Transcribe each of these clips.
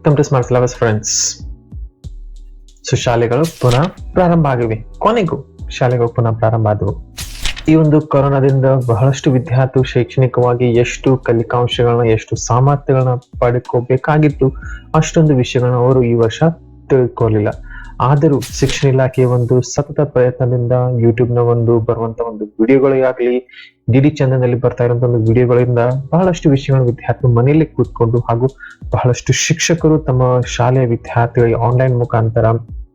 Welcome to smart lovers friends so ಶಾಲೆಗಳು ಪುನಃ ಪ್ರಾರಂಭ ಆಗಿವೆ. ಕೊನೆಗೂ ಶಾಲೆಗಳು ಪುನಃ ಪ್ರಾರಂಭ ಆದವು. ಈ ಒಂದು ಕೊರೋನಾದಿಂದ ಬಹಳಷ್ಟು ವಿದ್ಯಾರ್ಥಿ ಶೈಕ್ಷಣಿಕವಾಗಿ ಎಷ್ಟು ಕಲಿಕಾಂಶಗಳನ್ನ, ಎಷ್ಟು ಸಾಮರ್ಥ್ಯಗಳನ್ನ ಪಡ್ಕೋಬೇಕಾಗಿತ್ತು, ಅಷ್ಟೊಂದು ವಿಷಯಗಳನ್ನ ಅವರು ಈ ವರ್ಷ ತಿಳ್ಕೊಳ್ಳಿಲ್ಲ ಆದರೂ ಶಿಕ್ಷಣ ಇಲಾಖೆಯ ಒಂದು ಸತತ ಪ್ರಯತ್ನದಿಂದ ಯೂಟ್ಯೂಬ್ನ ಒಂದು ಬರುವಂತ ಒಂದು ವಿಡಿಯೋಗಳಿಗಾಗ್ಲಿ ಡಿಡಿ ಚಾನಲ್ನಲ್ಲಿ ಬರ್ತಾ ಇರುವಂತ ಒಂದು ವಿಡಿಯೋಗಳಿಂದ ಬಹಳಷ್ಟು ವಿಷಯಗಳು ವಿದ್ಯಾರ್ಥಿಗಳು ಮನೆಯಲ್ಲಿ ಕೂತ್ಕೊಂಡು ಹಾಗೂ ಬಹಳಷ್ಟು ಶಿಕ್ಷಕರು ತಮ್ಮ ಶಾಲೆಯ ವಿದ್ಯಾರ್ಥಿಗಳಿಗೆ ಆನ್ಲೈನ್ ಮುಖಾಂತರ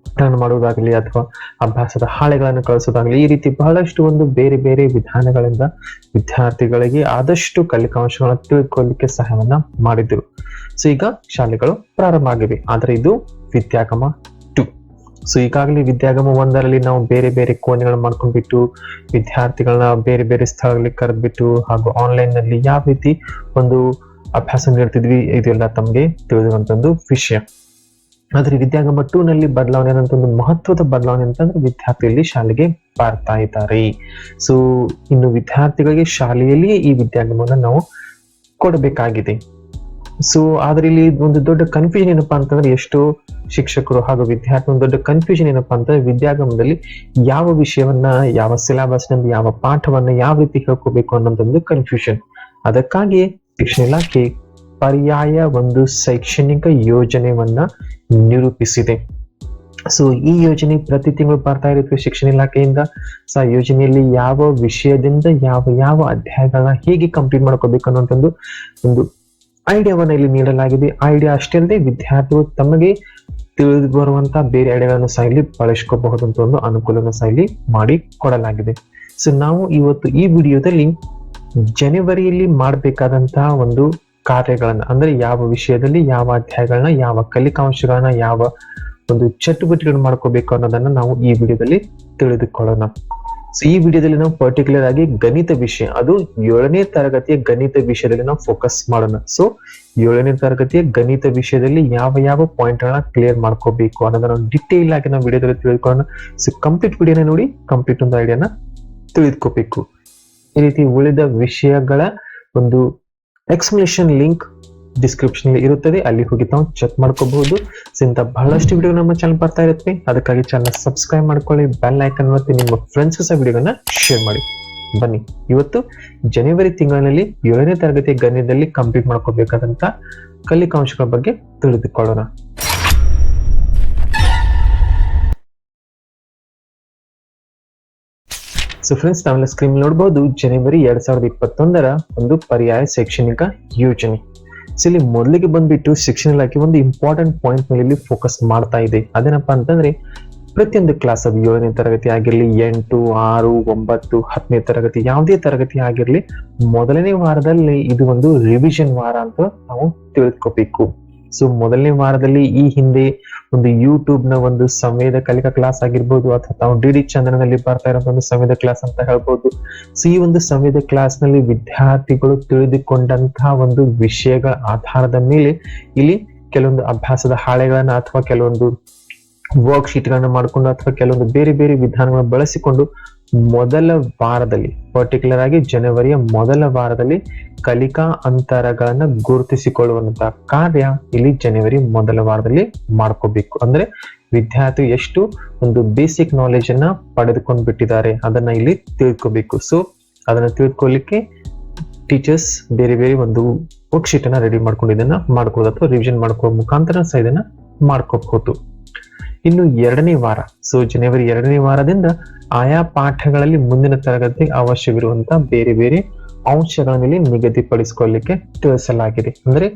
ಪಠನ ಮಾಡುವುದಾಗಲಿ ಅಥವಾ ಅಭ್ಯಾಸದ ಹಾಳೆಗಳನ್ನು ಕಳಿಸೋದಾಗಲಿ ಈ ರೀತಿ ಬಹಳಷ್ಟು ಒಂದು ಬೇರೆ ಬೇರೆ ವಿಧಾನಗಳಿಂದ ವಿದ್ಯಾರ್ಥಿಗಳಿಗೆ ಆದಷ್ಟು ಕಲಿಕಾಂಶಗಳನ್ನು ತಿಳ್ಕೊಳ್ಳಿಕ್ಕೆ ಸಹಾಯವನ್ನ ಮಾಡಿದ್ರು. ಸೊ, ಈಗ ಶಾಲೆಗಳು ಪ್ರಾರಂಭ ಆಗಿವೆ. ಆದ್ರೆ ಇದು ವಿದ್ಯಾಗಮ ಸೊ ಈಗಾಗಲೇ ವಿದ್ಯಾಗಮ ಒಂದರಲ್ಲಿ ನಾವು ಬೇರೆ ಬೇರೆ ಕೋಣೆಗಳನ್ನ ಮಾಡ್ಕೊಂಡ್ಬಿಟ್ಟು ವಿದ್ಯಾರ್ಥಿಗಳನ್ನ ಬೇರೆ ಬೇರೆ ಸ್ಥಳಗಳಿಗೆ ಕರೆದ್ಬಿಟ್ಟು ಹಾಗೂ ಆನ್ಲೈನ್ನಲ್ಲಿ ಯಾವ ರೀತಿ ಒಂದು ಅಭ್ಯಾಸ ನೀಡ್ತಿದ್ವಿ ಇದೆಲ್ಲ ತಮಗೆ ತಿಳಿದಿರುವಂತ ಒಂದು ವಿಷಯ. ಆದ್ರೆ ವಿದ್ಯಾಗಮ ಟೂ ನಲ್ಲಿ ಬದಲಾವಣೆ ಒಂದು ಮಹತ್ವದ ಬದಲಾವಣೆ ಅಂತಂದ್ರೆ ವಿದ್ಯಾರ್ಥಿಯಲ್ಲಿ ಶಾಲೆಗೆ ಬರ್ತಾ ಇದ್ದಾರೆ. ಸೊ ಇನ್ನು ವಿದ್ಯಾರ್ಥಿಗಳಿಗೆ ಶಾಲೆಯಲ್ಲಿಯೇ ಈ ವಿದ್ಯಾಗಮನ ನಾವು ಕೊಡಬೇಕಾಗಿದೆ. ಸೊ ಆದ್ರೆ ಇಲ್ಲಿ ಒಂದು ದೊಡ್ಡ ಕನ್ಫ್ಯೂಷನ್ ಏನಪ್ಪಾ ಅಂತಂದ್ರೆ ಎಷ್ಟೋ ಶಿಕ್ಷಕರು ಹಾಗೂ ವಿದ್ಯಾರ್ಥಿ ಒಂದು ದೊಡ್ಡ ಕನ್ಫ್ಯೂಷನ್ ಏನಪ್ಪಾ ಅಂತಂದ್ರೆ ವಿದ್ಯಾಗಮದಲ್ಲಿ ಯಾವ ವಿಷಯವನ್ನ, ಯಾವ ಸಿಲೆಬಸ್ನಲ್ಲಿ ಯಾವ ಪಾಠವನ್ನ ಯಾವ ರೀತಿ ಹೇಳ್ಕೋಬೇಕು ಅನ್ನೋದೊಂದು ಒಂದು ಕನ್ಫ್ಯೂಷನ್ ಅದಕ್ಕಾಗಿ ಶಿಕ್ಷಣ ಇಲಾಖೆ ಪರ್ಯಾಯ ಒಂದು ಶೈಕ್ಷಣಿಕ ಯೋಜನೆಯನ್ನ ನಿರೂಪಿಸಿದೆ. ಸೊ ಈ ಯೋಜನೆ ಪ್ರತಿ ತಿಂಗಳು ಬರ್ತಾ ಇರುತ್ತೆ ಶಿಕ್ಷಣ ಇಲಾಖೆಯಿಂದ. ಸೊ ಆ ಯೋಜನೆಯಲ್ಲಿ ಯಾವ ವಿಷಯದಿಂದ ಯಾವ ಯಾವ ಅಧ್ಯಾಯಗಳನ್ನ ಹೇಗೆ ಕಂಪ್ಲೀಟ್ ಮಾಡ್ಕೋಬೇಕು ಅನ್ನೋಂಥ ಒಂದು ಒಂದು ಐಡಿಯಾವನ್ನ ಇಲ್ಲಿ ನೀಡಲಾಗಿದೆ. ಐಡಿಯಾ ಅಷ್ಟೇ ಅಲ್ಲದೆ ವಿದ್ಯಾರ್ಥಿಗಳು ತಮಗೆ ತಿಳಿದು ಬರುವಂತಹ ಬೇರೆ ಐಡಿಯಾಗಳನ್ನು ಸಹ ಇಲ್ಲಿ ಬಳಸ್ಕೋಬಹುದು ಅಂತ ಒಂದು ಅನುಕೂಲವನ್ನು ಸಹ ಇಲ್ಲಿ ಮಾಡಿ ಕೊಡಲಾಗಿದೆ. ಸೊ ನಾವು ಇವತ್ತು ಈ ವಿಡಿಯೋದಲ್ಲಿ ಜನವರಿಯಲ್ಲಿ ಮಾಡಬೇಕಾದಂತಹ ಒಂದು ಕಾರ್ಯಗಳನ್ನ, ಅಂದ್ರೆ ಯಾವ ವಿಷಯದಲ್ಲಿ ಯಾವ ಅಧ್ಯಾಯಗಳನ್ನ, ಯಾವ ಕಲಿಕಾಂಶಗಳನ್ನ, ಯಾವ ಒಂದು ಚಟುವಟಿಕೆಗಳನ್ನ ಮಾಡ್ಕೋಬೇಕು ಅನ್ನೋದನ್ನ ನಾವು ಈ ವಿಡಿಯೋದಲ್ಲಿ ತಿಳಿದುಕೊಳ್ಳೋಣ. ಸೊ ಈ ವಿಡಿಯೋದಲ್ಲಿ ನಾವು ಪರ್ಟಿಕ್ಯುಲರ್ ಆಗಿ ಗಣಿತ ವಿಷಯ, ಅದು ಏಳನೇ ತರಗತಿಯ ಗಣಿತ ವಿಷಯದಲ್ಲಿ ನಾವು ಫೋಕಸ್ ಮಾಡೋಣ. ಸೊ ಏಳನೇ ತರಗತಿಯ ಗಣಿತ ವಿಷಯದಲ್ಲಿ ಯಾವ ಯಾವ ಪಾಯಿಂಟ್ ಗಳನ್ನ ಕ್ಲಿಯರ್ ಮಾಡ್ಕೋಬೇಕು ಅನ್ನೋದನ್ನ ಡಿಟೇಲ್ ಆಗಿ ನಾವು ವಿಡಿಯೋದಲ್ಲಿ ತಿಳಿದುಕೊಳ್ಳೋಣ ಸೊ ಕಂಪ್ಲೀಟ್ ವಿಡಿಯೋನ ನೋಡಿ ಕಂಪ್ಲೀಟ್ ಒಂದು ಐಡಿಯಾನ ತಿಳಿದುಕೋಬೇಕು. ಈ ರೀತಿ ಉಳಿದ ವಿಷಯಗಳ ಒಂದು ಎಕ್ಸ್ಪ್ಲನೇಷನ್ ಲಿಂಕ್ ಡಿಸ್ಕ್ರಿಪ್ಷನ್ ಇರುತ್ತದೆ. ಅಲ್ಲಿ ಹೋಗಿ ತಾವು ಚೆಕ್ ಮಾಡ್ಕೋಬಹುದು. ಇಂಥ ಬಹಳಷ್ಟು ವಿಡಿಯೋ ನಮ್ಮ ಚಾನಲ್ ಬರ್ತಾ ಇರುತ್ತೆ. ಅದಕ್ಕಾಗಿ ಚಾನಲ್ ಸಬ್ಸ್ಕ್ರೈಬ್ ಮಾಡ್ಕೊಳ್ಳಿ. ಬೆಲ್ ಐಕನ್ ಒತ್ತಿ ನಿಮ್ಮ ಫ್ರೆಂಡ್ಸ್ ಸಹ ವಿಡಿಯೋನ ಶೇರ್ ಮಾಡಿ. ಬನ್ನಿ. ಇವತ್ತು ಜನವರಿ ತಿಂಗಳಿನಲ್ಲಿ ಏಳನೇ ತರಗತಿ ಗಣ್ಯದಲ್ಲಿ ಕಂಪ್ಲೀಟ್ ಮಾಡ್ಕೋಬೇಕಾದಂತ ಕಲಿಕಾಂಶಗಳ ಬಗ್ಗೆ ತಿಳಿದುಕೊಳ್ಳೋಣ. ಸೊ ಫ್ರೆಂಡ್ಸ್ ನಾವೆಲ್ಲ ಸ್ಕ್ರೀನ್ ನೋಡಬಹುದು ಜನವರಿ ಎರಡ್ ಸಾವಿರದ ಇಪ್ಪತ್ತೊಂದರ ಒಂದು ಪರ್ಯಾಯ ಶೈಕ್ಷಣಿಕ ಯೋಜನೆ. ಸೊ ಇಲ್ಲಿ ಮೊದಲಿಗೆ ಬಂದ್ಬಿಟ್ಟು ಶಿಕ್ಷಣ ಇಲಾಖೆ ಒಂದು ಇಂಪಾರ್ಟೆಂಟ್ ಪಾಯಿಂಟ್ ಮೇಲೆ ಫೋಕಸ್ ಮಾಡ್ತಾ ಇದೆ. ಅದೇನಪ್ಪ ಅಂತಂದ್ರೆ, ಪ್ರತಿಯೊಂದು ಕ್ಲಾಸ್ ಅದು ಏಳನೇ ತರಗತಿ ಆಗಿರ್ಲಿ, ಎಂಟು, ಆರು, ಒಂಬತ್ತು, ಹತ್ತನೇ ತರಗತಿ, ಯಾವುದೇ ತರಗತಿ ಆಗಿರ್ಲಿ, ಮೊದಲನೇ ವಾರದಲ್ಲಿ ಇದು ಒಂದು ರಿವಿಷನ್ ವಾರ ಅಂತ ನಾವು ತಿಳಿದುಕೋಬೇಕು ಸೊ ಮೊದಲನೇ ವಾರದಲ್ಲಿ ಈ ಹಿಂದೆ ಒಂದು ಯೂಟ್ಯೂಬ್ನ ಒಂದು ಸಂವೇದ ಕಲಿಕಾ ಕ್ಲಾಸ್ ಆಗಿರ್ಬೋದು, ಅಥವಾ ತಾವು ಡಿ ಡಿ ಚಂದ್ರನಲ್ಲಿ ಬರ್ತಾ ಇರೋ ಒಂದು ಸಂವೇದ ಕ್ಲಾಸ್ ಅಂತ ಹೇಳ್ಬೋದು. ಸೊ ಈ ಒಂದು ಸಂವೇದ ಕ್ಲಾಸ್ನಲ್ಲಿ ವಿದ್ಯಾರ್ಥಿಗಳು ತಿಳಿದುಕೊಂಡಂತಹ ಒಂದು ವಿಷಯಗಳ ಆಧಾರದ ಮೇಲೆ ಇಲ್ಲಿ ಕೆಲವೊಂದು ಅಭ್ಯಾಸದ ಹಾಳೆಗಳನ್ನ ಅಥವಾ ಕೆಲವೊಂದು ವರ್ಕ್ ಶೀಟ್ ಗಳನ್ನ ಮಾಡಿಕೊಂಡು, ಅಥವಾ ಕೆಲವೊಂದು ಬೇರೆ ಬೇರೆ ವಿಧಾನಗಳನ್ನ ಬಳಸಿಕೊಂಡು ಮೊದಲ ವಾರದಲ್ಲಿ ಪರ್ಟಿಕ್ಯುಲರ್ ಆಗಿ ಜನವರಿಯ ಮೊದಲ ವಾರದಲ್ಲಿ ಕಲಿಕಾ ಅಂತರಗಳನ್ನ ಗುರುತಿಸಿಕೊಳ್ಳುವಂತಹ ಕಾರ್ಯ ಇಲ್ಲಿ ಜನವರಿ ಮೊದಲ ವಾರದಲ್ಲಿ ಮಾಡ್ಕೋಬೇಕು. ಅಂದ್ರೆ ವಿದ್ಯಾರ್ಥಿ ಎಷ್ಟು ಒಂದು ಬೇಸಿಕ್ ನಾಲೆಜ್ ಅನ್ನ ಪಡೆದುಕೊಂಡು ಬಿಟ್ಟಿದ್ದಾರೆ ಅದನ್ನ ಇಲ್ಲಿ ತಿಳ್ಕೊಬೇಕು. ಸೊ ಅದನ್ನ ತಿಳ್ಕೊಳ್ಲಿಕ್ಕೆ ಟೀಚರ್ಸ್ ಬೇರೆ ಬೇರೆ ಒಂದು ವರ್ಕ್ ಶೀಟ್ ಅನ್ನ ರೆಡಿ ಮಾಡ್ಕೊಂಡು ಇದನ್ನ ಮಾಡ್ಕೋದು ಅಥವಾ ರಿವಿಷನ್ ಮಾಡ್ಕೋ ಮುಖಾಂತರ ಸಹ ಇದನ್ನ ಮಾಡ್ಕೋಬಹುದು. ಇನ್ನು ಎರಡನೇ ವಾರ ಸೊ ಜನವರಿ ಎರಡನೇ ವಾರದಿಂದ ಆಯಾ ಪಾಠಗಳಲ್ಲಿ ಮುಂದಿನ ತರಗತಿ ಅವಶ್ಯವಿರುವಂತಹ ಬೇರೆ ಬೇರೆ ಅಂಶಗಳ ಇಲ್ಲಿ ನಿಗದಿಪಡಿಸಿಕೊಳ್ಳಿಕ್ಕೆ ತಿಳಿಸಲಾಗಿದೆ. ಅಂದ್ರೆ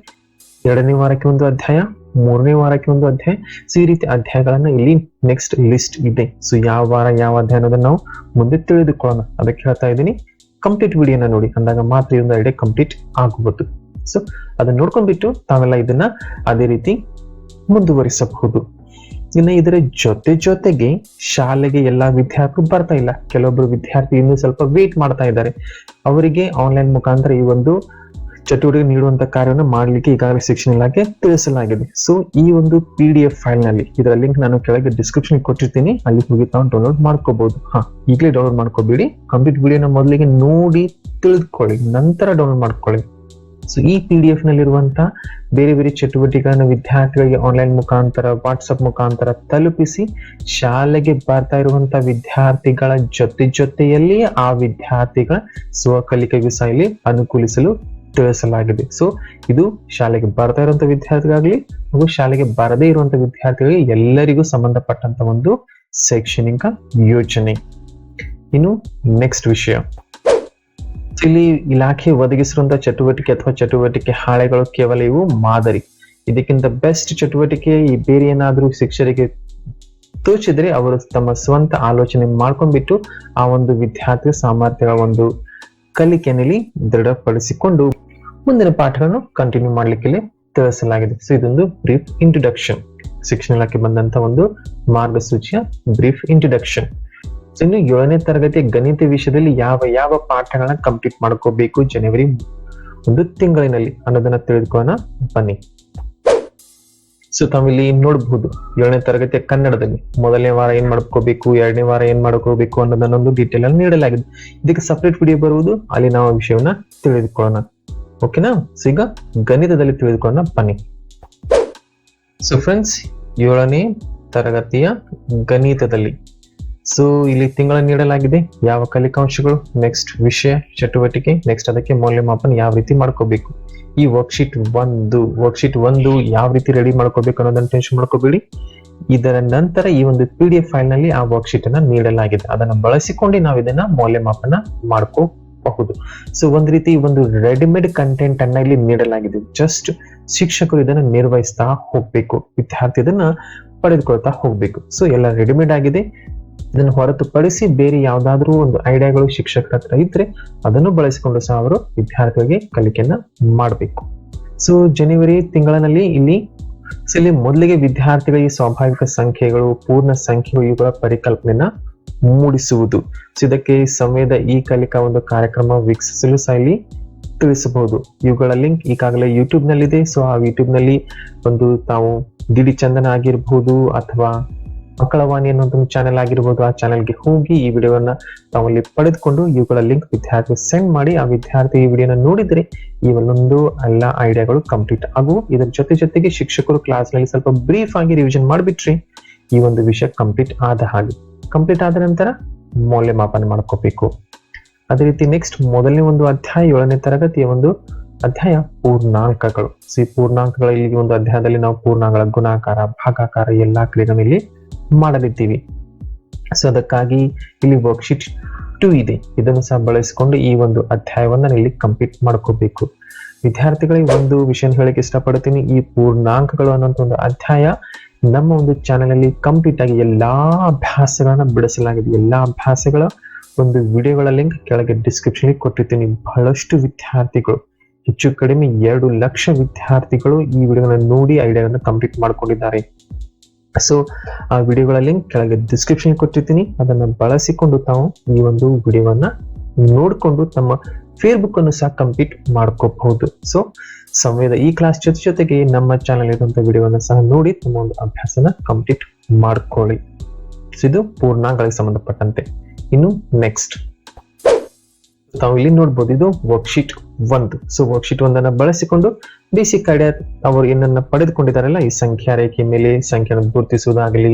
ಎರಡನೇ ವಾರಕ್ಕೆ ಒಂದು ಅಧ್ಯಾಯ, ಮೂರನೇ ವಾರಕ್ಕೆ ಒಂದು ಅಧ್ಯಾಯ ಸೊ ಈ ರೀತಿ ಅಧ್ಯಾಯಗಳನ್ನ ಇಲ್ಲಿ ನೆಕ್ಸ್ಟ್ ಲಿಸ್ಟ್ ಇದೆ. ಸೊ ಯಾವ ವಾರ, ಯಾವ ಅಧ್ಯಾಯ ಅನ್ನೋದನ್ನ ನಾವು ಮುಂದೆ ತಿಳಿದುಕೊಳ್ಳೋಣ. ಅದಕ್ಕೆ ಹೇಳ್ತಾ ಇದ್ದೀನಿ ಕಂಪ್ಲೀಟ್ ವಿಡಿಯೋನ ನೋಡಿ. ಅಂದಾಗ ಮಾತ್ರ ಇದೊಂದು ಐಡಿಯಾ ಕಂಪ್ಲೀಟ್ ಆಗಬಹುದು ಸೊ ಅದನ್ನ ನೋಡ್ಕೊಂಡ್ಬಿಟ್ಟು ತಾವೆಲ್ಲ ಇದನ್ನ ಅದೇ ರೀತಿ ಮುಂದುವರಿಸಬಹುದು. ಇನ್ನು ಇದರ ಜೊತೆ ಜೊತೆಗೆ ಶಾಲೆಗೆ ಎಲ್ಲ ವಿದ್ಯಾರ್ಥಿ ಬರ್ತಾ ಇಲ್ಲ. ಕೆಲವೊಬ್ರು ವಿದ್ಯಾರ್ಥಿ ಇನ್ನೂ ಸ್ವಲ್ಪ ವೇಟ್ ಮಾಡ್ತಾ ಇದ್ದಾರೆ. ಅವರಿಗೆ ಆನ್ಲೈನ್ ಮುಖಾಂತರ ಈ ಒಂದು ಚಟುವಟಿಕೆ ನೀಡುವಂತ ಕಾರ್ಯವನ್ನು ಮಾಡಲಿಕ್ಕೆ ಈಗಾಗಲೇ ಶಿಕ್ಷಣ ಇಲಾಖೆ ತಿಳಿಸಲಾಗಿದೆ. ಸೊ ಈ ಒಂದು ಪಿ ಡಿ ಎಫ್ ಫೈಲ್ನಲ್ಲಿ ಇದರ ಲಿಂಕ್ ನಾನು ಕೆಳಗೆ ಡಿಸ್ಕ್ರಿಪ್ಷನ್ ಕೊಟ್ಟಿರ್ತೀನಿ. ಅಲ್ಲಿ ಹೋಗಿ ತಾವು ಡೌನ್ಲೋಡ್ ಮಾಡ್ಕೋಬಹುದು ಹಾ, ಈಗಲೇ ಡೌನ್ಲೋಡ್ ಮಾಡ್ಕೋಬೇಡಿ. ಕಂಪ್ಲೀಟ್ ವಿಡಿಯೋನ ಮೊದಲಿಗೆ ನೋಡಿ ತಿಳಿದುಕೊಳ್ಳಿ ನಂತರ ಡೌನ್ಲೋಡ್ ಮಾಡ್ಕೊಳ್ಳಿ. ಸೊ ಈ ಪಿ ಡಿ ಎಫ್ ನಲ್ಲಿರುವಂತಹ ಬೇರೆ ಬೇರೆ ಚಟುವಟಿಕೆಗಳನ್ನು ವಿದ್ಯಾರ್ಥಿಗಳಿಗೆ ಆನ್ಲೈನ್ ಮುಖಾಂತರ ವಾಟ್ಸಪ್ ಮುಖಾಂತರ ತಲುಪಿಸಿ ಶಾಲೆಗೆ ಬರ್ತಾ ಇರುವಂತಹ ವಿದ್ಯಾರ್ಥಿಗಳ ಜೊತೆ ಜೊತೆಯಲ್ಲಿ ಆ ವಿದ್ಯಾರ್ಥಿಗಳ ಸ್ವಕಲಿಕೆಗೂ ಸಹ ಇಲ್ಲಿ ಅನುಕೂಲಿಸಲು ತಿಳಿಸಲಾಗಿದೆ. ಸೊ ಇದು ಶಾಲೆಗೆ ಬರ್ತಾ ಇರುವಂತ ವಿದ್ಯಾರ್ಥಿಗಾಗ್ಲಿ ಹಾಗೂ ಶಾಲೆಗೆ ಬರದೇ ಇರುವಂತ ವಿದ್ಯಾರ್ಥಿಗಳಿಗೆ ಎಲ್ಲರಿಗೂ ಸಂಬಂಧಪಟ್ಟಂತ ಒಂದು ಶೈಕ್ಷಣಿಕ ಯೋಜನೆ. ಇನ್ನು ನೆಕ್ಸ್ಟ್ ವಿಷಯ. ಇಲ್ಲಿ ಇಲಾಖೆ ಒದಗಿಸಿರುವಂತಹ ಚಟುವಟಿಕೆ ಅಥವಾ ಚಟುವಟಿಕೆ ಹಾಳೆಗಳು ಕೇವಲ ಇವು ಮಾದರಿ. ಇದಕ್ಕಿಂತ ಬೆಸ್ಟ್ ಚಟುವಟಿಕೆ ಈ ಬೇರೆ ಏನಾದ್ರೂ ಶಿಕ್ಷಕರಿಗೆ ತೋಚಿದ್ರೆ ಅವರು ತಮ್ಮ ಸ್ವಂತ ಆಲೋಚನೆ ಮಾಡ್ಕೊಂಡ್ಬಿಟ್ಟು ಆ ಒಂದು ವಿದ್ಯಾರ್ಥಿ ಸಾಮರ್ಥ್ಯಗಳ ಒಂದು ಕಲಿಕೆನಲ್ಲಿ ದೃಢಪಡಿಸಿಕೊಂಡು ಮುಂದಿನ ಪಾಠಗಳನ್ನು ಕಂಟಿನ್ಯೂ ಮಾಡ್ಲಿಕ್ಕೆ ತಿಳಿಸಲಾಗಿದೆ. ಸೊ ಇದೊಂದು ಬ್ರೀಫ್ ಇಂಟ್ರೊಡಕ್ಷನ್ ಶಿಕ್ಷಣ ಇಲಾಖೆ ಬಂದಂತ ಒಂದು ಮಾರ್ಗಸೂಚಿಯ ಬ್ರೀಫ್ ಇಂಟ್ರೊಡಕ್ಷನ್ ಇನ್ನು ಏಳನೇ ತರಗತಿಯ ಗಣಿತ ವಿಷಯದಲ್ಲಿ ಯಾವ ಯಾವ ಪಾಠಗಳನ್ನ ಕಂಪ್ಲೀಟ್ ಮಾಡ್ಕೋಬೇಕು ಜನವರಿ ಒಂದು ತಿಂಗಳಿನಲ್ಲಿ ಅನ್ನೋದನ್ನ ತಿಳಿದುಕೊಳ್ಳೋಣ. ಬನ್ನಿ. ಸೊ ತಾವಿಲ್ಲಿ ನೋಡಬಹುದು ಏಳನೇ ತರಗತಿಯ ಕನ್ನಡದಲ್ಲಿ ಮೊದಲನೇ ವಾರ ಏನ್ ಮಾಡ್ಕೋಬೇಕು, ಎರಡನೇ ವಾರ ಏನ್ ಮಾಡ್ಕೋಬೇಕು ಅನ್ನೋದನ್ನೊಂದು ಡೀಟೇಲ್ ಅಲ್ಲಿ ನೀಡಲಾಗಿದೆ. ಇದಕ್ಕೆ ಸಪರೇಟ್ ವಿಡಿಯೋ ಬರುವುದು, ಅಲ್ಲಿ ನಾವು ವಿಷಯವನ್ನ ತಿಳಿದುಕೊಳ್ಳೋಣ. ಓಕೆನಾ ಸೊ ಈಗ ಗಣಿತದಲ್ಲಿ ತಿಳಿದುಕೊಳ್ಳೋಣ, ಬನ್ನಿ. ಸೊ ಫ್ರೆಂಡ್ಸ್ ಏಳನೇ ತರಗತಿಯ ಗಣಿತದಲ್ಲಿ ಸೊ ಇಲ್ಲಿ ತಿಂಗಳ ನೀಡಲಾಗಿದೆ. ಯಾವ ಕಲಿಕಾಂಶಗಳು? ನೆಕ್ಸ್ಟ್ ವಿಷಯ, ಚಟುವಟಿಕೆ. ನೆಕ್ಸ್ಟ್ ಅದಕ್ಕೆ ಮೌಲ್ಯಮಾಪನ ಯಾವ ರೀತಿ ಮಾಡ್ಕೋಬೇಕು? ಈ ವರ್ಕ್ಶೀಟ್ ಒಂದು ವರ್ಕ್ಶೀಟ್ ಒಂದು ಯಾವ ರೀತಿ ರೆಡಿ ಮಾಡ್ಕೋಬೇಕು ಅನ್ನೋದನ್ನ ಟೆನ್ಷನ್ ಮಾಡ್ಕೋಬೇಡಿ. ಇದರ ನಂತರ ಈ ಒಂದು ಪಿ ಡಿ ಎಫ್ ಫೈಲ್ ಆ ವರ್ಕ್ಶೀಟ್ ಅನ್ನ ನೀಡಲಾಗಿದೆ. ಅದನ್ನ ಬಳಸಿಕೊಂಡು ನಾವು ಇದನ್ನ ಮೌಲ್ಯಮಾಪನ ಮಾಡ್ಕೋಬಹುದು. ಸೊ ಒಂದ್ ರೀತಿ ಒಂದು ರೆಡಿಮೇಡ್ ಕಂಟೆಂಟ್ ಅನ್ನ ಇಲ್ಲಿ ನೀಡಲಾಗಿದೆ. ಜಸ್ಟ್ ಶಿಕ್ಷಕರು ಇದನ್ನ ನಿರ್ವಹಿಸ್ತಾ ಹೋಗ್ಬೇಕು. ವಿದ್ಯಾರ್ಥಿ ಇದನ್ನ ಪಡೆದುಕೊಳ್ತಾ ಹೋಗ್ಬೇಕು. ಸೊ ಎಲ್ಲ ರೆಡಿಮೇಡ್ ಆಗಿದೆ. ಇದನ್ನು ಹೊರತುಪಡಿಸಿ ಬೇರೆ ಯಾವ್ದಾದ್ರು ಒಂದು ಐಡಿಯಾಗಳು ಶಿಕ್ಷಕರ ಹತ್ರ ಇದ್ರೆ ಅದನ್ನು ಬಳಸಿಕೊಂಡು ಸಹ ಅವರು ವಿದ್ಯಾರ್ಥಿಗಳಿಗೆ ಕಲಿಕೆಯನ್ನ ಮಾಡಬೇಕು. ಸೊ ಜನವರಿ ತಿಂಗಳಿನಲ್ಲಿ ಇಲ್ಲಿ ಇಲ್ಲಿ ಮೊದಲಿಗೆ ವಿದ್ಯಾರ್ಥಿಗಳಿಗೆ ಸ್ವಾಭಾವಿಕ ಸಂಖ್ಯೆಗಳು, ಪೂರ್ಣ ಸಂಖ್ಯೆಗಳು ಇವುಗಳ ಪರಿಕಲ್ಪನೆಯನ್ನ ಮೂಡಿಸುವುದು. ಸೊ ಇದಕ್ಕೆ ಸಂವೇದ ಈ ಕಲಿಕಾ ಒಂದು ಕಾರ್ಯಕ್ರಮ ವೀಕ್ಷಿಸಲು ಸಹ ಇಲ್ಲಿ ತಿಳಿಸಬಹುದು. ಇವುಗಳ ಲಿಂಕ್ ಈಗಾಗಲೇ ಯೂಟ್ಯೂಬ್ ನಲ್ಲಿದೆ. ಸೊ ಆ ಯೂಟ್ಯೂಬ್ನಲ್ಲಿ ಒಂದು ತಾವು ಡಿಡಿ ಚಂದನ ಆಗಿರಬಹುದು ಅಥವಾ ಮಕ್ಕಳವಾಣಿ ಅನ್ನೋ ಒಂದು ಚಾನೆಲ್ ಆಗಿರ್ಬೋದು, ಆ ಚಾನೆಲ್ಗೆ ಹೋಗಿ ಈ ವಿಡಿಯೋವನ್ನ ತಾವಲ್ಲಿ ಪಡೆದುಕೊಂಡು ಇವುಗಳ ಲಿಂಕ್ ವಿದ್ಯಾರ್ಥಿ ಸೆಂಡ್ ಮಾಡಿ, ಆ ವಿದ್ಯಾರ್ಥಿ ಈ ವಿಡಿಯೋನ ನೋಡಿದ್ರೆ ಈ ಒಂದೊಂದು ಎಲ್ಲ ಐಡಿಯಾಗಳು ಕಂಪ್ಲೀಟ್ ಆಗುವ ಇದರ ಜೊತೆ ಜೊತೆಗೆ ಶಿಕ್ಷಕರು ಕ್ಲಾಸ್ನಲ್ಲಿ ಸ್ವಲ್ಪ ಬ್ರೀಫ್ ಆಗಿ ರಿವಿಷನ್ ಮಾಡಿಬಿಟ್ರಿ ಈ ಒಂದು ವಿಷಯ ಕಂಪ್ಲೀಟ್ ಆದ ಹಾಗೆ. ಕಂಪ್ಲೀಟ್ ಆದ ನಂತರ ಮೌಲ್ಯಮಾಪನ ಮಾಡ್ಕೋಬೇಕು. ಅದೇ ರೀತಿ ನೆಕ್ಸ್ಟ್ ಮೊದಲನೇ ಒಂದು ಅಧ್ಯಾಯ, ಏಳನೇ ತರಗತಿಯ ಒಂದು ಅಧ್ಯಾಯ, ಪೂರ್ಣಾಂಕಗಳು. ಸಿ ಪೂರ್ಣಾಂಕಗಳ ಇಲ್ಲಿ ಒಂದು ಅಧ್ಯಾಯದಲ್ಲಿ ನಾವು ಪೂರ್ಣಾಂಕಗಳ ಗುಣಾಕಾರ, ಭಾಗಾಕಾರ, ಎಲ್ಲಾ ಕ್ರಿಯೆಗಳನ್ನು ಇಲ್ಲಿ ಮಾಡಲಿದ್ದೀವಿ. ಸೊ ಅದಕ್ಕಾಗಿ ಇಲ್ಲಿ ವರ್ಕ್ಶೀಟ್ ಟು ಇದೆ. ಇದನ್ನು ಸಹ ಬಳಸಿಕೊಂಡು ಈ ಒಂದು ಅಧ್ಯಾಯವನ್ನು ಇಲ್ಲಿ ಕಂಪ್ಲೀಟ್ ಮಾಡ್ಕೋಬೇಕು. ವಿದ್ಯಾರ್ಥಿಗಳಿಗೆ ಒಂದು ವಿಷಯ ಹೇಳಕ್ಕೆ ಇಷ್ಟಪಡ್ತೀನಿ. ಈ ಪೂರ್ಣಾಂಕಗಳು ಅನ್ನೋಂಥ ಒಂದು ಅಧ್ಯಾಯ ನಮ್ಮ ಒಂದು ಚಾನೆಲ್ ಅಲ್ಲಿ ಕಂಪ್ಲೀಟ್ ಆಗಿ ಎಲ್ಲಾ ಅಭ್ಯಾಸಗಳನ್ನ ಬಿಡಿಸಲಾಗಿದೆ. ಎಲ್ಲಾ ಅಭ್ಯಾಸಗಳ ಒಂದು ವಿಡಿಯೋಗಳ ಲಿಂಕ್ ಕೆಳಗೆ ಡಿಸ್ಕ್ರಿಪ್ಷನ್ ಕೊಟ್ಟಿರ್ತೀನಿ. ಬಹಳಷ್ಟು ವಿದ್ಯಾರ್ಥಿಗಳು, ಹೆಚ್ಚು ಕಡಿಮೆ ಎರಡು ಲಕ್ಷ ವಿದ್ಯಾರ್ಥಿಗಳು ಈ ವಿಡಿಯೋಗಳನ್ನ ನೋಡಿ ಐಡಿಯಾಗಳನ್ನ ಕಂಪ್ಲೀಟ್ ಮಾಡ್ಕೊಂಡಿದ್ದಾರೆ. ಸೊ ಆ ವಿಡಿಯೋಗಳ ಲಿಂಕ್ ಕೆಳಗೆ ಡಿಸ್ಕ್ರಿಪ್ಷನ್ ಕೊಟ್ಟಿರ್ತೀನಿ. ಅದನ್ನ ಬಳಸಿಕೊಂಡು ತಾವು ಈ ಒಂದು ವಿಡಿಯೋವನ್ನ ನೋಡಿಕೊಂಡು ತಮ್ಮ ಫೇಸ್ಬುಕ್ ಅನ್ನು ಸಹ ಕಂಪ್ಲೀಟ್ ಮಾಡ್ಕೋಬಹುದು. ಸೊ ಸಂವೇದ ಈ ಕ್ಲಾಸ್ ಜೊತೆ ಜೊತೆಗೆ ನಮ್ಮ ಚಾನಲ್ ಇರುವಂತಹ ವಿಡಿಯೋವನ್ನು ಸಹ ನೋಡಿ ತಮ್ಮ ಒಂದು ಅಭ್ಯಾಸನ ಕಂಪ್ಲೀಟ್ ಮಾಡ್ಕೊಳ್ಳಿ. ಇದು ಪೂರ್ಣಾಂಕಗಳಿಗೆ ಸಂಬಂಧಪಟ್ಟಂತೆ. ಇನ್ನು ನೆಕ್ಸ್ಟ್ ತಾವು ಇಲ್ಲಿ ನೋಡ್ಬೋದು ಇದು ವರ್ಕ್ಶೀಟ್ ಒಂದು. ಸೊ ವರ್ಕ್ಶೀಟ್ ಒಂದನ್ನ ಬಳಸಿಕೊಂಡು ಬೇಸಿಕ್ ಐಡಿಯಾ ಅವರು ಏನನ್ನ ಪಡೆದುಕೊಂಡಿದ್ದಾರಲ್ಲ, ಈ ಸಂಖ್ಯಾ ರೇಖೆ ಮೇಲೆ ಸಂಖ್ಯೆಯನ್ನು ಗುರುತಿಸುವುದಾಗಲಿ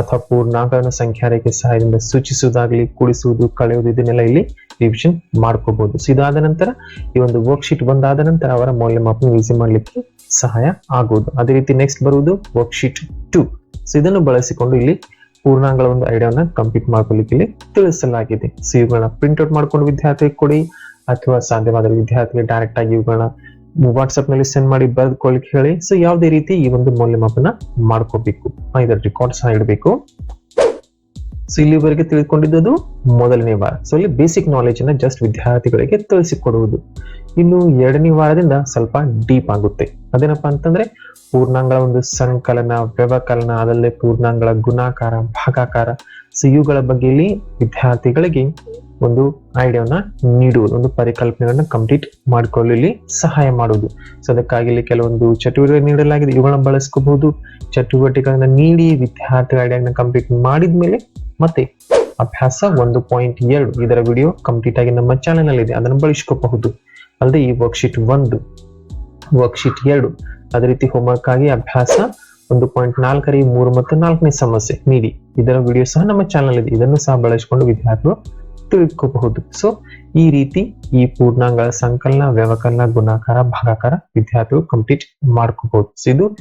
ಅಥವಾ ಪೂರ್ಣಾಂಕಗಳನ್ನು ಸಂಖ್ಯಾ ರೇಖೆ ಸಹಾಯದಿಂದ ಸೂಚಿಸುವುದಾಗಲಿ ಕುಳಿಸುವುದು ಕಳೆಯುವುದು, ಇದನ್ನೆಲ್ಲ ಇಲ್ಲಿ ರಿವಿಷನ್ ಮಾಡ್ಕೋಬಹುದು ಸೊ ಇದಾದ ನಂತರ ಈ ಒಂದು ವರ್ಕ್ಶೀಟ್ ಬಂದಾದ ನಂತರ ಅವರ ಮೌಲ್ಯಮಾಪನ ಈಸಿ ಮಾಡಲಿಕ್ಕೆ ಸಹಾಯ ಆಗುವುದು ಅದೇ ರೀತಿ ನೆಕ್ಸ್ಟ್ ಬರುವುದು ವರ್ಕ್ಶೀಟ್ ಟು ಸೊ ಇದನ್ನು ಬಳಸಿಕೊಂಡು ಇಲ್ಲಿ ಪೂರ್ಣಾಂಗಗಳ ಒಂದು ಐಡಿಯಾವನ್ನ ಕಂಪ್ಲೀಟ್ ಮಾಡ್ಕೊಳ್ಳಿಕ್ಕೆ ಇಲ್ಲಿ ತಿಳಿಸಲಾಗಿದೆ. ಸೊ ಇವುಗಳನ್ನ ಪ್ರಿಂಟ್ ಔಟ್ ಮಾಡ್ಕೊಂಡು ವಿದ್ಯಾರ್ಥಿಗೆ ಕೊಡಿ, ಅಥವಾ ಸಾಧ್ಯವಾದರೆ ವಿದ್ಯಾರ್ಥಿಗೆ ಡೈರೆಕ್ಟ್ ಆಗಿ ಇವುಗಳನ್ನ ವಾಟ್ಸ್ಆಪ್ನಲ್ಲಿ ಸೆಂಡ್ ಮಾಡಿ ಬರೆದುಕೊಳ್ಳಿಕ್ಕೆ ಹೇಳಿ. ಸೊ ಯಾವುದೇ ರೀತಿ ಈ ಒಂದು ಮೌಲ್ಯಮಾಪನ ಮಾಡ್ಕೋಬೇಕು. ಇದರ ರೆಕಾರ್ಡ್ಸ್ ಇಡಬೇಕು. ಸೊ ಇಲ್ಲಿವರೆಗೆ ತಿಳ್ಕೊಂಡಿದ್ದು ಮೊದಲನೇ ವಾರ. ಸೊ ಇಲ್ಲಿ ಬೇಸಿಕ್ ನಾಲೆಜ್ ಅನ್ನ ಜಸ್ಟ್ ವಿದ್ಯಾರ್ಥಿಗಳಿಗೆ ತಿಳಿಸಿಕೊಡುವುದು. ಇನ್ನು ಎರಡನೇ ವಾರದಿಂದ ಸ್ವಲ್ಪ ಡೀಪ್ ಆಗುತ್ತೆ. ಅದೇನಪ್ಪ ಅಂತಂದ್ರೆ ಪೂರ್ಣಾಂಗಗಳ ಒಂದು ಸಂಕಲನ, ವ್ಯವಕಲನ ಅದಲ್ಲೇ ಪೂರ್ಣಾಂಗಗಳ ಗುಣಾಕಾರ, ಭಾಗಾಕಾರ ಸೊ ಇವುಗಳ ಬಗ್ಗೆ ಇಲ್ಲಿ ವಿದ್ಯಾರ್ಥಿಗಳಿಗೆ ಒಂದು ಐಡಿಯಾವನ್ನ ನೀಡುವುದು, ಒಂದು ಪರಿಕಲ್ಪನೆಗಳನ್ನ ಕಂಪ್ಲೀಟ್ ಮಾಡಿಕೊಳ್ಳಲಿ ಸಹಾಯ ಮಾಡುವುದು. ಸೊ ಅದಕ್ಕಾಗಿ ಇಲ್ಲಿ ಕೆಲವೊಂದು ಚಟುವಟಿಕೆ ನೀಡಲಾಗಿದೆ. ಇವುಗಳನ್ನ ಬಳಸ್ಕೋಬಹುದು. ಚಟುವಟಿಕೆಗಳನ್ನ ನೀಡಿ ವಿದ್ಯಾರ್ಥಿಗಳ ಐಡಿಯಾನ ಕಂಪ್ಲೀಟ್ ಮಾಡಿದ್ಮೇಲೆ ಮತ್ತೆ ಅಭ್ಯಾಸ ಒಂದು ಪಾಯಿಂಟ್ ಎರಡು ಇದರ ವಿಡಿಯೋ ಕಂಪ್ಲೀಟ್ ಆಗಿ ನಮ್ಮ ಚಾನೆಲ್ ಅಲ್ಲಿ ಇದೆ ಅದನ್ನು ಬಳಸ್ಕೋಬಹುದು. ಅಲ್ಲದೆ ಈ ವರ್ಕ್ಶೀಟ್ ಒಂದು ವರ್ಕ್ಶೀಟ್ ಎರಡು. ಅದೇ ರೀತಿ ಹೋಮ್ವರ್ಕ್ ಆಗಿ ಅಭ್ಯಾಸ ಒಂದು ಪಾಯಿಂಟ್ ನಾಲ್ಕರಿ ಮೂರು ಮತ್ತು ನಾಲ್ಕನೇ ಸಮಸ್ಯೆ ನೀಡಿ ಇದರ ವಿಡಿಯೋ ಸಹ ನಮ್ಮ ಚಾನಲ್ ಇದೆ. ಇದನ್ನು ಸಹ ಬಳಸಿಕೊಂಡು ವಿದ್ಯಾರ್ಥಿಗಳು ತಿಳ್ಕೋಬಹುದು. ಸೊ ಈ ರೀತಿ ಈ ಪೂರ್ಣಾಂಗಗಳ ಸಂಕಲನ, ವ್ಯವಕಲನ, ಗುಣಾಕಾರ, ಭಾಗಾಕಾರ ವಿದ್ಯಾರ್ಥಿಗಳು ಕಂಪ್ಲೀಟ್ ಮಾಡ್ಕೋಬಹುದು. ಇದು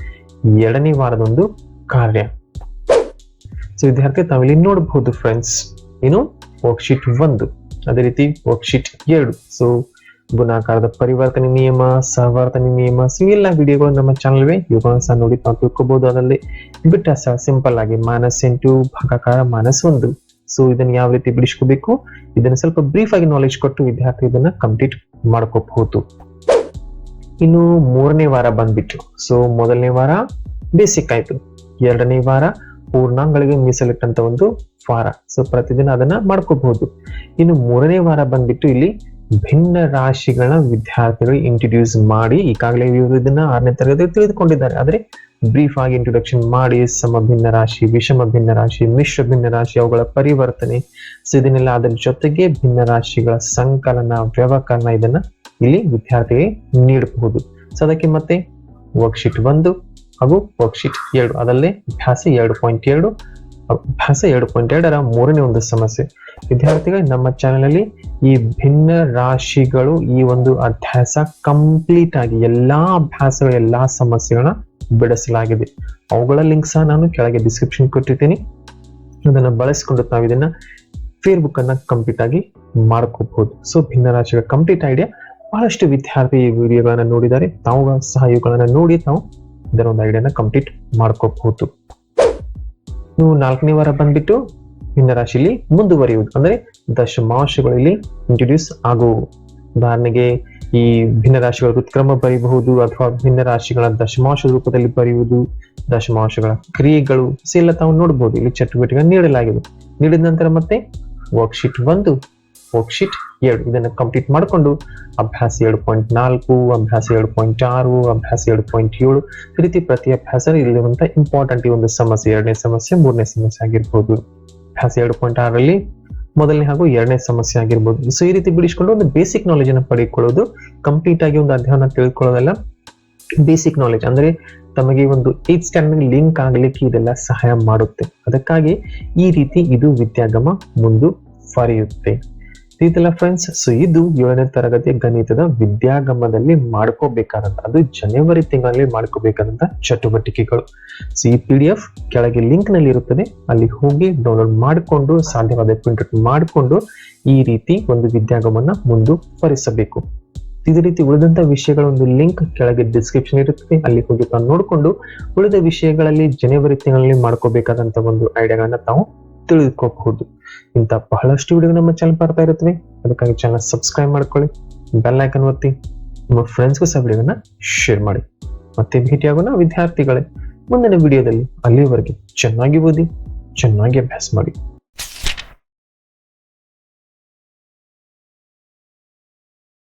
ಎರಡನೇ ವಾರದ ಒಂದು ಕಾರ್ಯ. ಸೊ ವಿದ್ಯಾರ್ಥಿ ತಾವಿಲ್ಲಿ ನೋಡಬಹುದು ಫ್ರೆಂಡ್ಸ್ ಏನು? ವರ್ಕ್ಶೀಟ್ ಒಂದು. ಅದೇ ರೀತಿ ವರ್ಕ್ಶೀಟ್ ಎರಡು. ಸೊ ಗುಣಾಕಾರದ ಪರಿವರ್ತನೆ ನಿಯಮ, ಸಹವರ್ತನೆ ನಿಯಮ ಸೊ ಎಲ್ಲ ವಿಡಿಯೋಗಳು ನಮ್ಮ ಚಾನಲ್ ಇವೆ ಇವುಗಳನ್ನು ಸಹ ನೋಡಿ ತಾವು ತಿಳ್ಕೊಬಹುದು ಅದರಲ್ಲಿ ಬಿಟ್ಟ ಸಹ ಸಿಂಪಲ್ ಆಗಿ ಮಾನಸ್ ಎಂಟು, ಭಾಗಾಕಾರ ಮಾನಸ್ ಒಂದು. ಸೊ ಇದನ್ನ ಯಾವ ರೀತಿ ಬಿಡಿಸ್ಕೋಬೇಕು? ಇದನ್ನ ಸ್ವಲ್ಪ ಬ್ರೀಫ್ ಆಗಿ ನಾಲೆಜ್ ಕೊಟ್ಟು ವಿದ್ಯಾರ್ಥಿ ಇದನ್ನ ಕಂಪ್ಲೀಟ್ ಮಾಡ್ಕೋಬಹುದು. ಇನ್ನು ಮೂರನೇ ವಾರ ಬಂದ್ಬಿಟ್ಟು. ಸೊ ಮೊದಲನೇ ವಾರ ಬೇಸಿಕ್ ಆಯ್ತು. ಎರಡನೇ ವಾರ ಪೂರ್ಣಾಂಗಗಳಿಗೆ ಮೀಸಲಿಟ್ಟಂತ ಒಂದು ವಾರ. ಸೊ ಪ್ರತಿದಿನ ಅದನ್ನ ಮಾಡ್ಕೋಬಹುದು. ಇನ್ನು ಮೂರನೇ ವಾರ ಬಂದ್ಬಿಟ್ಟು ಇಲ್ಲಿ ಭಿನ್ನ ರಾಶಿಗಳ ವಿದ್ಯಾರ್ಥಿಗಳು ಇಂಟ್ರೊಡ್ಯೂಸ್ ಮಾಡಿ ಈಗಾಗಲೇ ಇವರು ಇದನ್ನ ಆರನೇ ತರಗತಿ ತಿಳಿದುಕೊಂಡಿದ್ದಾರೆ. ಆದ್ರೆ ಬ್ರೀಫ್ ಆಗಿ ಇಂಟ್ರೊಡಕ್ಷನ್ ಮಾಡಿ, ಸಮ ಭಿನ್ನ ರಾಶಿ, ವಿಷಮ ಭಿನ್ನ ರಾಶಿ, ಮಿಶ್ರ ಭಿನ್ನ ರಾಶಿ, ಅವುಗಳ ಪರಿವರ್ತನೆ. ಸೊ ಇದನ್ನೆಲ್ಲ ಅದರ ಜೊತೆಗೆ ಭಿನ್ನ ರಾಶಿಗಳ ಸಂಕಲನ, ವ್ಯವಕಲನ ಇದನ್ನ ಇಲ್ಲಿ ವಿದ್ಯಾರ್ಥಿಗೆ ನೀಡಬಹುದು. ಸೊ ಅದಕ್ಕೆ ಮತ್ತೆ ವರ್ಕ್ಶೀಟ್ ಒಂದು ಹಾಗೂ ವರ್ಕ್ಶೀಟ್ ಎರಡು. ಅದಲ್ಲೇ ಅಭ್ಯಾಸ ಎರಡು ಪಾಯಿಂಟ್ ಎರಡು, ಅಭ್ಯಾಸ ಎರಡು ಪಾಯಿಂಟ್ ಎರಡರ ಮೂರನೇ ಒಂದು ಸಮಸ್ಯೆ. ವಿದ್ಯಾರ್ಥಿಗಳು, ನಮ್ಮ ಚಾನೆಲ್ ಅಲ್ಲಿ ಈ ಭಿನ್ನ ರಾಶಿಗಳು ಈ ಒಂದು ಅಭ್ಯಾಸ ಕಂಪ್ಲೀಟ್ ಆಗಿ ಎಲ್ಲಾ ಅಭ್ಯಾಸಗಳು, ಎಲ್ಲಾ ಸಮಸ್ಯೆಗಳನ್ನ ಬಿಡಿಸಲಾಗಿದೆ. ಅವುಗಳ ಲಿಂಕ್ ಸಹ ನಾನು ಕೆಳಗೆ ಡಿಸ್ಕ್ರಿಪ್ಷನ್ ಕೊಟ್ಟಿರ್ತೀನಿ. ಅದನ್ನು ಬಳಸಿಕೊಂಡು ನಾವು ಇದನ್ನ ಫೇಸ್ಬುಕ್ ಅನ್ನ ಕಂಪ್ಲೀಟ್ ಆಗಿ ಮಾಡ್ಕೋಬಹುದು. ಸೊ ಭಿನ್ನ ರಾಶಿಗಳ ಕಂಪ್ಲೀಟ್ ಐಡಿಯಾ ಬಹಳಷ್ಟು ವಿದ್ಯಾರ್ಥಿ ಈ ವಿಡಿಯೋಗಳನ್ನ ನೋಡಿದ್ದಾರೆ. ತಾವು ಸಹ ಇವುಗಳನ್ನ ನೋಡಿ ತಾವು ಇದರ ಒಂದು ಐಡಿಯಾನ ಕಂಪ್ಲೀಟ್ ಮಾಡ್ಕೋಬಹುದು. ನೀವು ನಾಲ್ಕನೇ ವಾರ ಬಂದ್ಬಿಟ್ಟು ಭಿನ್ನ ರಾಶಿಲಿ ಮುಂದುವರಿಯುವುದು. ಅಂದ್ರೆ ದಶಮಾಂಶಗಳು ಇಲ್ಲಿ ಇಂಟ್ರೊಡ್ಯೂಸ್ ಆಗುವು ಉದಾಹರಣೆಗೆ ಈ ಭಿನ್ನ ರಾಶಿಗಳ ಉತ್ಕ್ರಮ ಬರೀಬಹುದು ಅಥವಾ ಭಿನ್ನ ರಾಶಿಗಳ ದಶಮಾಂಶ ರೂಪದಲ್ಲಿ ಬರೆಯುವುದು, ದಶಮಾಂಶಗಳ ಕ್ರಿಯೆಗಳು ಸೆಲ್ಲ ತಾವು ನೋಡಬಹುದು ಇಲ್ಲಿ ಚಟುವಟಿಕೆ ನೀಡಲಾಗಿದೆ. ನೀಡಿದ ನಂತರ ಮತ್ತೆ ವರ್ಕ್ಶೀಟ್ ಒಂದು ವರ್ಕ್ಶೀಟ್ ಎರಡು. ಇದನ್ನು ಕಂಪ್ಲೀಟ್ ಮಾಡಿಕೊಂಡು ಅಭ್ಯಾಸ ಎರಡು ಪಾಯಿಂಟ್ ನಾಲ್ಕು, ಅಭ್ಯಾಸ ಎರಡು ಪಾಯಿಂಟ್ ಆರು, ಅಭ್ಯಾಸ ಎರಡು ಪಾಯಿಂಟ್ ಏಳು. ಈ ರೀತಿ ಪ್ರತಿ ಅಭ್ಯಾಸ ಇಲ್ಲಿರುವಂತಹ ಇಂಪಾರ್ಟೆಂಟ್ ಈ ಒಂದು ಸಮಸ್ಯೆ, ಎರಡನೇ ಸಮಸ್ಯೆ, ಮೂರನೇ ಸಮಸ್ಯೆ ಆಗಿರ್ಬೋದು. ಅಭ್ಯಾಸ ಎರಡು ಪಾಯಿಂಟ್ ಆರಲ್ಲಿ ಮೊದಲನೇ ಹಾಗೂ ಎರಡನೇ ಸಮಸ್ಯೆ ಆಗಿರ್ಬೋದು. ಸೊ ಈ ರೀತಿ ಬಿಡಿಸ್ಕೊಂಡು ಒಂದು ಬೇಸಿಕ್ ನಾಲೆಜ್ ಅನ್ನು ಪಡೆದುಕೊಳ್ಳೋದು ಕಂಪ್ಲೀಟ್ ಆಗಿ ಒಂದು ಅಧ್ಯಯನ ತಿಳ್ಕೊಳ್ಳೋದೆಲ್ಲ. ಬೇಸಿಕ್ ನಾಲೆಜ್ ಅಂದ್ರೆ ತಮಗೆ ಒಂದು ಏತ್ ಸ್ಟ್ಯಾಂಡರ್ಡ್ ಲಿಂಕ್ ಆಗಲಿಕ್ಕೆ ಇದೆಲ್ಲ ಸಹಾಯ ಮಾಡುತ್ತೆ. ಅದಕ್ಕಾಗಿ ಈ ರೀತಿ ಇದು ವಿದ್ಯಾಗಮ ಮುಂದುವರಿಯುತ್ತೆ. ಇದೆಲ್ಲ ಫ್ರೆಂಡ್ಸ್ ಸೊ ಇದು ಏಳನೇ ತರಗತಿಯ ಗಣಿತದ ವಿದ್ಯಾಗಮದಲ್ಲಿ ಮಾಡ್ಕೋಬೇಕಾದಂತ, ಅದು ಜನವರಿ ತಿಂಗಳಲ್ಲಿ ಮಾಡ್ಕೋಬೇಕಾದಂತ ಚಟುವಟಿಕೆಗಳು. ಸೊ ಈ ಪಿ ಡಿ ಎಫ್ ಕೆಳಗೆ ಲಿಂಕ್ನಲ್ಲಿ ಇರುತ್ತದೆ. ಅಲ್ಲಿ ಹೋಗಿ ಡೌನ್ಲೋಡ್ ಮಾಡಿಕೊಂಡು, ಸಾಧ್ಯವಾದ ಪ್ರಿಂಟ್ ಮಾಡಿಕೊಂಡು, ಈ ರೀತಿ ಒಂದು ವಿದ್ಯಾಗಮನ ಮುಂದುವರಿಸಬೇಕು. ಇದೇ ರೀತಿ ಉಳಿದಂತ ವಿಷಯಗಳ ಒಂದು ಲಿಂಕ್ ಕೆಳಗೆ ಡಿಸ್ಕ್ರಿಪ್ಷನ್ ಇರುತ್ತದೆ. ಅಲ್ಲಿ ಹೋಗಿ ತಾವು ನೋಡಿಕೊಂಡು, ಉಳಿದ ವಿಷಯಗಳಲ್ಲಿ ಜನವರಿ ತಿಂಗಳಲ್ಲಿ ಮಾಡ್ಕೋಬೇಕಾದಂತ ಒಂದು ಐಡಿಯಾಗಳನ್ನ ತಾವು ತಿಳಿದುಕೋಬಹುದು ಇಂಥ ಬಹಳಷ್ಟು ವಿಡಿಯೋ ನಮ್ಮ ಚಾನಲ್ ಬರ್ತಾ ಇರುತ್ತವೆ ಅದಕ್ಕಾಗಿ ಚಾನಲ್ ಸಬ್ಸ್ಕ್ರೈಬ್ ಮಾಡ್ಕೊಳ್ಳಿ ಬೆಲ್ ಐಕನ್ ಒತ್ತಿ, ನಿಮ್ಮ ಫ್ರೆಂಡ್ಸ್ಗೂ ಸಹ ವಿಡಿಯೋನ ಶೇರ್ ಮಾಡಿ. ಮತ್ತೆ ಭೇಟಿಯಾಗೋಣ ವಿದ್ಯಾರ್ಥಿಗಳೇ. ಮುಂದಿನ ವಿಡಿಯೋದಲ್ಲಿ ಅಲ್ಲಿವರೆಗೆ ಚೆನ್ನಾಗಿ ಓದಿ, ಚೆನ್ನಾಗಿ ಅಭ್ಯಾಸ ಮಾಡಿ.